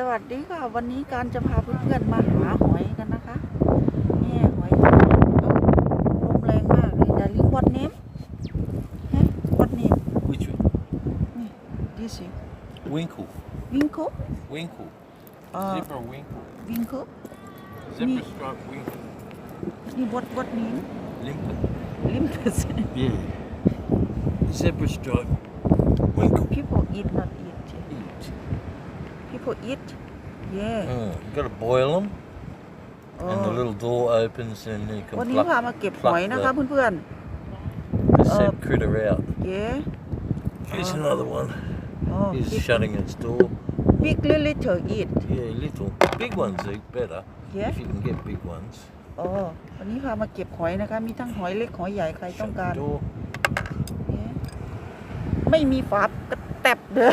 สวัสดีค่ะ วันนี้การจะพาเพื่อนๆมาหาหอยกันนะคะนี่หอยตัวนี้เอ้าลมแรงมากเลยดาริงวัดเนมฮะวัดเนม Which one? ดิสิ Winkle. วิงโค Winkle. เอ่อ Zebra winkle. วิงโค Zebra stripe winkle. นี่วัดวัดเนม Limpet. ลิมเตส Yeah. Zebra stripe winkle. people eat not eat Eat. People eat yeah Oh, you got to boil them, อ๋อ and the little door opens, and you วัน can นี้พา pluck มาเก็บหอยนะคะเพื่อน the uh, said critter out. ๆ yeah Here's uh, another one. อ๋อ He's big shutting its door. big little eat Yeah, little. Big ones eat better yeah if you can get big ones. อ๋อวันนี้พามาเก็บหอยนะคะ มีทั้งหอยเล็กหอยใหญ่ใครต้อ Shut งการ the door. ไม่มีฝากระแตบเด้อ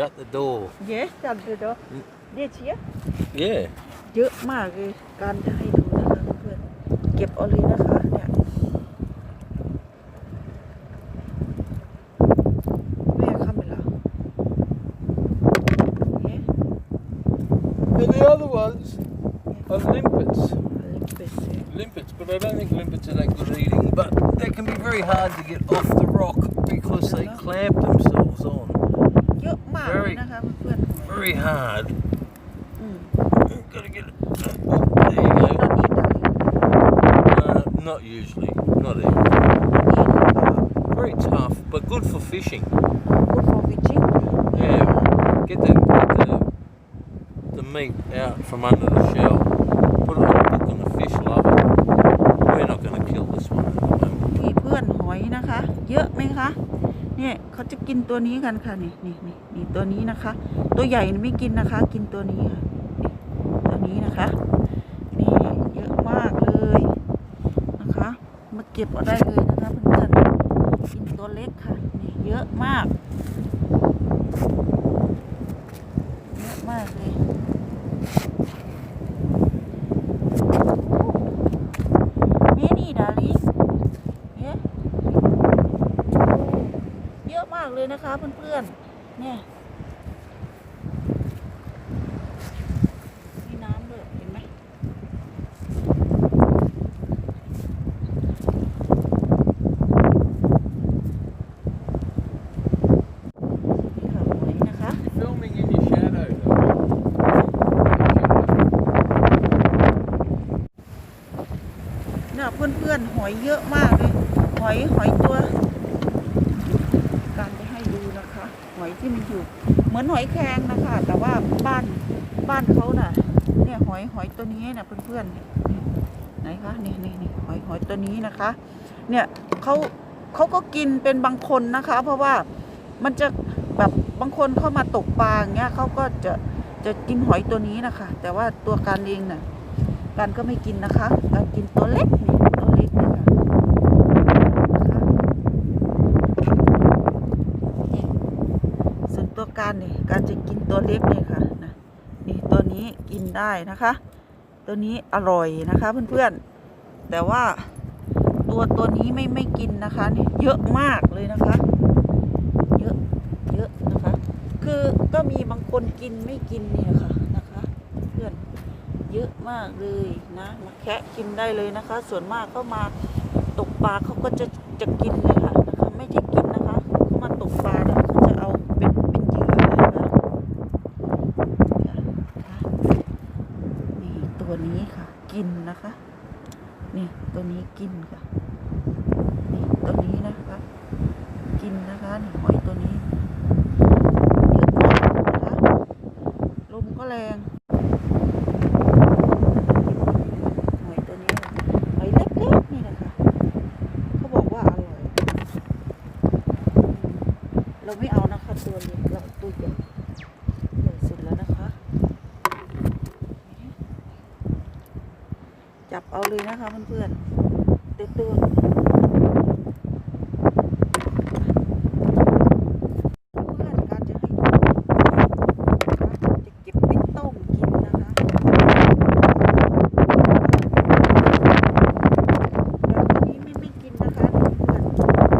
Shut the door. เย้จัดเลยเด้อเดี๋ยวเชีย Yeah. เยอะมากเลย การจะให้ดูนะคะเพื่อนๆเก็บเอาเลยนะคะเนี่ยแม่คาเมล่าเย้ And the other ones are limpets. ลิมเป็ดเซ่ Limpets, but I don't think limpets are that good at eating. But they can be very hard to get off the rock because they clamp themselves on เยอะม ากเลยนะคะเพื่อน very hard. ๆอืม Gotta get it. Oh, there you go. ตอนนี้ดาริ Uh, not usually, not even. อีน Very tough, but good for fishing. good for fishing Yeah. Get the get the the meat out from under the shell. Put it on the hook, and the fish love it. We're not going to kill this one at the moment. นี่เพื่อนหอยนะคะ เยอะไหมคะ เนี่ยเขาจะกินตัวนี้กันค่ะนี่นี่นี่นี่ตัวนี้นะคะ ตัวใหญ่ไม่กินนะคะ กินตัวนี้ค่ะนี่ตัวนี้นะคะนี่เยอะมากเลยนะคะ มาเก็บเอาได้เลยนะคะเพื่อนๆกินตัวเล็กค่ะนี่เยอะมากเยอะมากเลยนี่นี่ดาริเนี่ย เยอะมากเลยนะคะเพื่อนๆ เนี่ยมีน้ำด้วยเห็นไหมนี่ค่ะหอยนะคะ Filming in your shadow. เนี่ยเพื่อนๆ หอยเยอะมากเลย หอยหอยตัว การจะให้ดูนะคะ หอย ที่มันอยู่เหมือนหอยแครงนะคะ แต่ว่าบ้านบ้านเขาน่ะ เนี่ยหอยหอยตัวนี้น่ะเพื่อนๆไหนคะนี่นี่นี่หอยหอยตัวนี้นะคะ เนี่ยเขาเขาก็กินเป็นบางคนนะคะ เพราะว่ามันจะแบบบางคนเข้ามาตกปลาอย่างเงี้ยเขาก็จะจะกินหอยตัวนี้นะคะ แต่ว่าตัวการเองน่ะการก็ไม่กินนะคะ การกินตัวเล็กนี่ตัวเล็กนี่ค่ะนะคะนี่ส่วน ตัวการนี่การจะกินตัวเล็กนี่ค่ะนะนี่ตัวนี้กินได้นะคะ ตัวนี้อร่อยนะคะเพื่อนๆแต่ว่าตัวตัวนี้ไม่ไม่กินนะคะนี่เยอะมากเลยนะคะ เยอะเยอะนะคะ คือก็มีบางคนกินไม่กินเนี่นะคะนะคะ เพื่อนเยอะมากเลยนะมาแคะกินได้เลยนะคะ ส่วนมากก็มาตกปลาเขาก็จะจะกินเลยค่ะนะคะไม่ใช่กินนะคะเขามาตกปลานี่ยเขาจะเอาเป็นเป็นเหยื่อเลยนะคะค่ะนี่ตัวนี้ค่ะ กิ นะคะ นี่ตัวนี้กินค่ะ นี่ตัวนี้นะคะ กินนะคะนี่หอยตัวนี้เยอะมากนะคะลมก็แรงหอยตัวนี้หอยเล็กๆนี่นะคะเขาบอกว่าอร่อย เราไม่เอานะคะตัวเล็กเราตัวใหญ่ใหญ่สุดแล้วนะคะ จับเอาเลยนะคะเพื่อนๆตัวตัวเพื่อนการจะให้ดูนะคะจะเก็บไปต้มกินนะคะ แบบนี้ไม่ไม่กินนะคะเพื่อน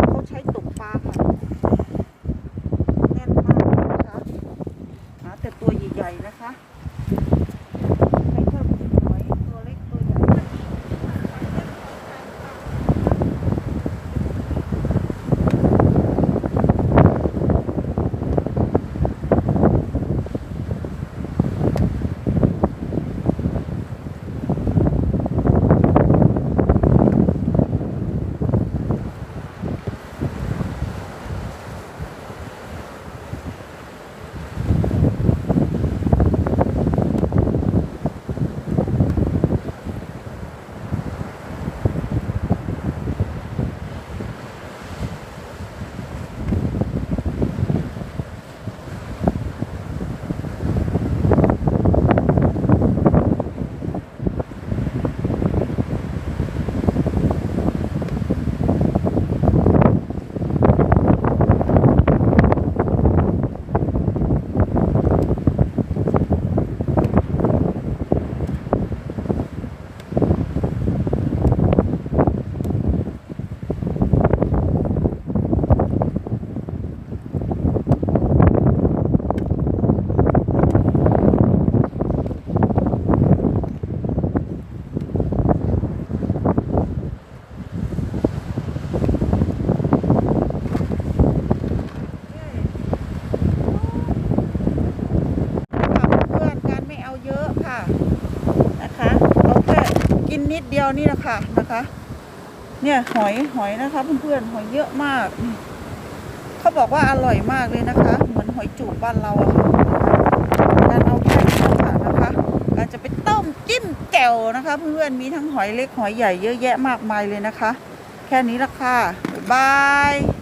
เขาใช้ตกปลาค่ะ แน่นมากเลยนะคะหาแต่ตัวใใหญ่ๆนะคะใครชอบกินหอยตัวเล็กตัวใหญ่ ค่ะเพื่อนๆการไม่เอาเยอะค่ะนะคะเอาแค่กิ นิดเดียวนี่นะคะนะคะ เนี่ยหอยหอยนะคะเพื่อนๆหอยเยอะมากนี่เขาบอกว่าอร่อยมากเลยนะคะ เหมือนหอยจูบบ้านเราอะการเอาแค่นี้นะคะนะคะการจะไปต้มจิ้มแจ่วนะคะ เพื่อนๆมีทั้งหอยเล็กหอยใหญ่เยอะแยะมากมายเลยนะคะ แค่นี้ละค่ะบ๊ายบาย